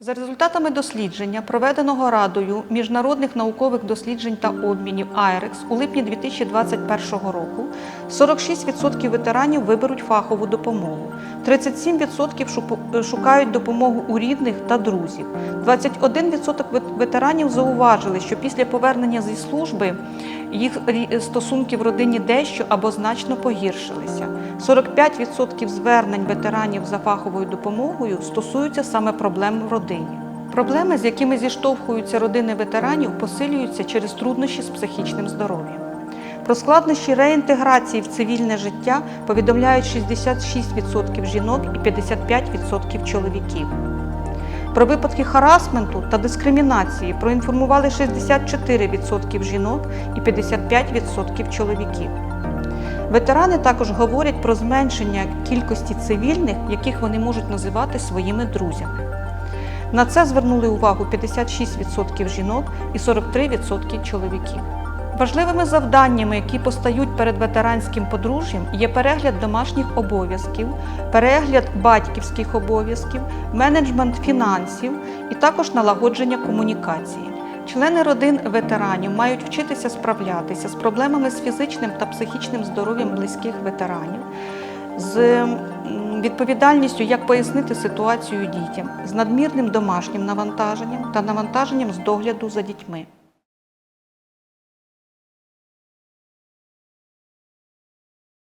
За результатами дослідження, проведеного Радою міжнародних наукових досліджень та обмінів АЙРЕКС у липні 2021 року, 46% ветеранів виберуть фахову допомогу, 37% шупу- шукають допомогу у рідних та друзів. 21% вет- ветеранів зауважили, що після повернення зі служби їх стосунки в родині дещо або значно погіршилися. 45% звернень ветеранів за фаховою допомогою стосуються саме проблем в родині. Проблеми, з якими зіштовхуються родини ветеранів, посилюються через труднощі з психічним здоров'ям. Про складнощі реінтеграції в цивільне життя повідомляють 66% жінок і 55% чоловіків. Про випадки харасменту та дискримінації проінформували 64% жінок і 55% чоловіків. Ветерани також говорять про зменшення кількості цивільних, яких вони можуть називати своїми друзями. На це звернули увагу 56% жінок і 43% чоловіків. Важливими завданнями, які постають перед ветеранським подружжям, є перегляд домашніх обов'язків, перегляд батьківських обов'язків, менеджмент фінансів і також налагодження комунікації. Члени родин ветеранів мають вчитися справлятися з проблемами з фізичним та психічним здоров'ям близьких ветеранів, з відповідальністю, як пояснити ситуацію дітям, з надмірним домашнім навантаженням та навантаженням з догляду за дітьми.